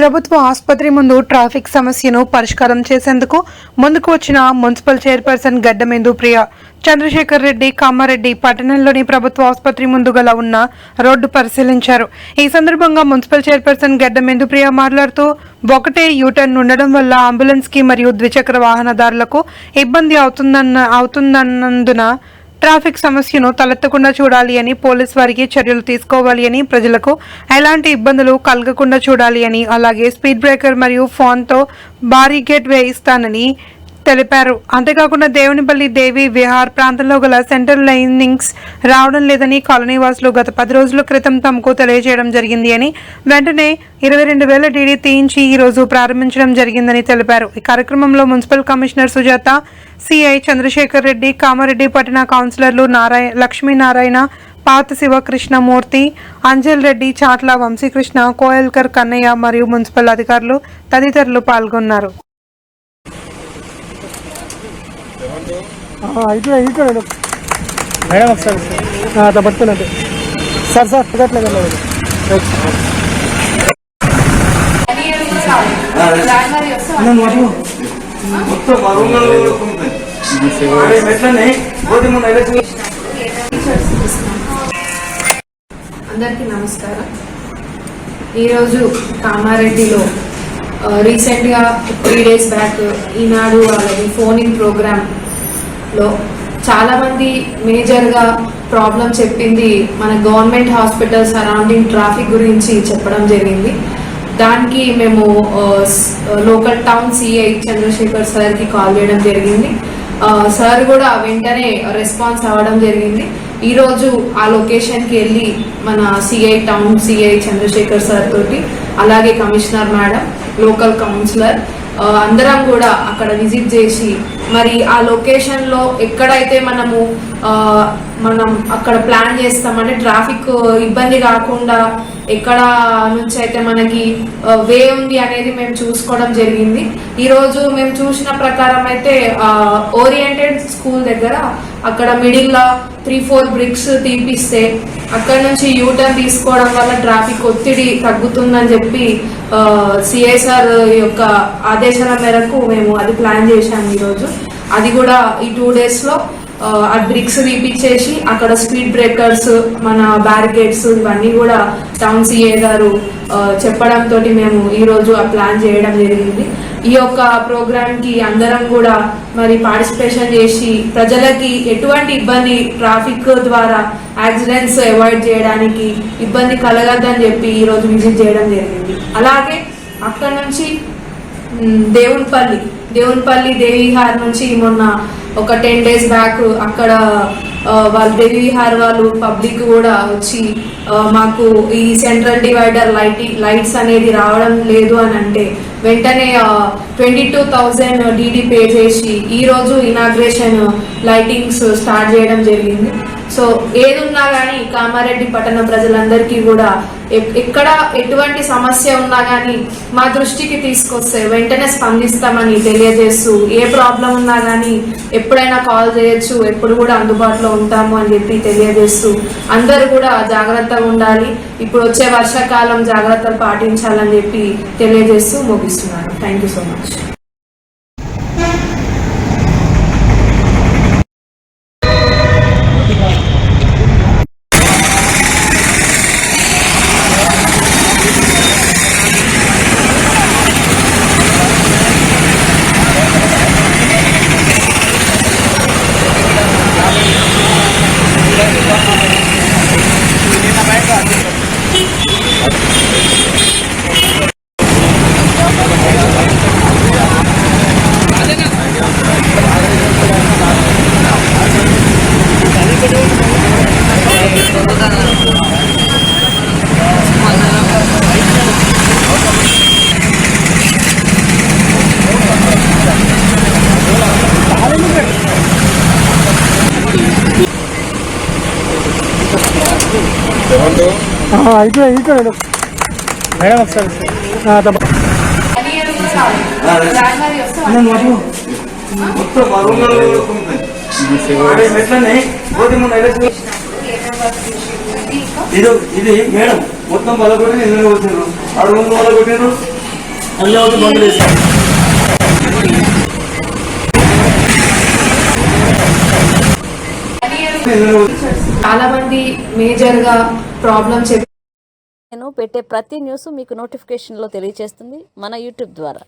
ప్రభుత్వ ఆసుపత్రి ముందు ట్రాఫిక్ సమస్యను పరిష్కారం చేసేందుకు ముందుకు వచ్చిన మున్సిపల్ చైర్పర్సన్ గడ్డమేందు ప్రియ. చంద్రశేఖర్ రెడ్డి కామారెడ్డి పట్టణంలోని ప్రభుత్వ ఆసుపత్రి ముందు గల ఉన్న రోడ్డు పరిశీలించారు. ఈ సందర్భంగా మున్సిపల్ చైర్పర్సన్ గడ్డమేందు ప్రియ మాట్లాడుతూ ఒకటే యూటర్న్ ఉండడం వల్ల అంబులెన్స్కి మరియు ద్విచక్ర వాహనదారులకు ఇబ్బంది అవుతుందన్న అవుతుందన్నందున ట్రాఫిక్ సమస్యను తలెత్తకుండా చూడాలి అని పోలీస్ వారికి చర్యలు తీసుకోవాలి అని ప్రజలకు ఎలాంటి ఇబ్బందులు కలగకుండా చూడాలి అని అలాగే స్పీడ్ బ్రేకర్ మరియు ఫోన్తో బారిగేట్ వేయిస్తానని తెలిపారు. అంతేకాకుండా దేవునిపల్లి దేవి విహార్ ప్రాంతంలో గల సెంట్రల్ లైనింగ్స్ రావడం లేదని కాలనీ వాసులు గత పది రోజుల క్రితం తమకు తెలియజేయడం జరిగింది అని వెంటనే ఇరవై రెండు వేల డీడీ తీయించి ఈరోజు ప్రారంభించడం జరిగిందని తెలిపారు. ఈ కార్యక్రమంలో municipal commissioner Sujatha CI Chandrashekar Reddy Kamareddy పట్టణ కౌన్సిలర్లు నారాయణ లక్ష్మీనారాయణ పాత శివకృష్ణమూర్తి అంజల్ రెడ్డి చాట్ల వంశీకృష్ణ కోయల్కర్ కన్నయ్య మరియు మున్సిపల్ అధికారులు తదితరులు పాల్గొన్నారు. ఇటు ఇటు మేడం ఒకసారి సార్ అట్లా పట్టుకున్నట్టు సార్ సార్ అట్లా అందరికీ నమస్కారం. ఈరోజు కామారెడ్డిలో రీసెంట్గా త్రీ డేస్ బ్యాక్ ఈనాడు వాళ్ళది ఫోనింగ్ లో చాలామంది మేజర్గా ప్రాబ్లం చెప్పింది మన గవర్నమెంట్ హాస్పిటల్ సరౌండింగ్ ట్రాఫిక్ గురించి చెప్పడం జరిగింది. దానికి మేము లోకల్ టౌన్ సిఐ చంద్రశేఖర్ సార్కి కాల్ చేయడం జరిగింది. సార్ కూడా వెంటనే రెస్పాన్స్ అవ్వడం జరిగింది. ఈ రోజు ఆ లొకేషన్కి వెళ్ళి మన CI town CI Chandrashekar sir తోటి అలాగే కమిషనర్ మేడం లోకల్ కౌన్సిలర్ అందరం కూడా అక్కడ విజిట్ చేసి మరి ఆ లొకేషన్లో ఎక్కడైతే మనము మనం అక్కడ ప్లాన్ చేస్తామంటే ట్రాఫిక్ ఇబ్బంది కాకుండా ఎక్కడ నుంచి అయితే మనకి వే ఉంది అనేది మేము చూసుకోవడం జరిగింది. ఈరోజు మేము చూసిన ప్రకారం అయితే ఓరియంటెడ్ స్కూల్ దగ్గర అక్కడ మిడిల్లో త్రీ ఫోర్ బ్రిక్స్ తీపిస్తే అక్కడ నుంచి యూటర్న్ తీసుకోవడం వల్ల ట్రాఫిక్ ఒత్తిడి తగ్గుతుందని చెప్పి సిఐసార్ యొక్క ఆదేశాల మేరకు మేము అది ప్లాన్ చేశాము ఈరోజు. అది కూడా ఈ టూ డేస్లో ఆ, బ్రిక్స్ తీపిచ్చేసి అక్కడ స్పీడ్ బ్రేకర్స్ మన బ్యారికేడ్స్ ఇవన్నీ కూడా టౌన్ సిఏ గారు చెప్పడంతో మేము ఈ రోజు ఆ ప్లాన్ చేయడం జరిగింది. ఈ యొక్క ప్రోగ్రామ్కి అందరం కూడా మరి పార్టిసిపేషన్ చేసి ప్రజలకి ఎటువంటి ఇబ్బంది ట్రాఫిక్ ద్వారా యాక్సిడెంట్స్ అవాయిడ్ చేయడానికి ఇబ్బంది కలగద్దని చెప్పి ఈ రోజు విజిట్ చేయడం జరిగింది. అలాగే అక్కడ నుంచి దేవునిపల్లి దేవునిపల్లి దేవిహార్ నుంచి మొన్న ఒక టెన్ డేస్ బ్యాక్ అక్కడ వాళ్ళ వాళ్ళు విహార్ వాళ్ళు పబ్లిక్ కూడా వచ్చి మాకు ఈ సెంట్రల్ డివైడర్ లైటింగ్ లైట్స్ అనేది రావడం లేదు అని అంటే వెంటనే twenty two thousand DD pay చేసి ఈ రోజు ఇనాగ్రేషన్ లైటింగ్స్ స్టార్ట్ చేయడం జరిగింది. సో ఏదున్నా కానీ కామారెడ్డి పట్టణ ప్రజలందరికీ కూడా ఎక్కడ ఎటువంటి సమస్య ఉన్నా కానీ మా దృష్టికి తీసుకొస్తే వెంటనే స్పందిస్తామని తెలియజేస్తూ ఏ ప్రాబ్లం ఉన్నా కానీ ఎప్పుడైనా కాల్ చేయొచ్చు ఎప్పుడు కూడా అందుబాటులో ఉంటాము అని చెప్పి తెలియజేస్తూ అందరూ కూడా జాగ్రత్తగా ఉండాలి. ఇప్పుడు వచ్చే వర్షాకాలం జాగ్రత్తలు పాటించాలని చెప్పి తెలియజేస్తూ ముగిస్తున్నాను. Thank you so much. ఎట్లనే పోతే మొన్న ఎలక్షన్ ఇది ఇది మేడం మొత్తం పదకొండు నిన్న వచ్చిండ్రు ఆ రూమ్ వాళ్ళ కొట్టిండ్రు అల్లావతి చాలా మంది మేజర్గా ప్రాబ్లమ్ నేను పెట్టే ప్రతి న్యూస్ మీకు నోటిఫికేషన్లో తెలియజేస్తుంది మన యూట్యూబ్ ద్వారా.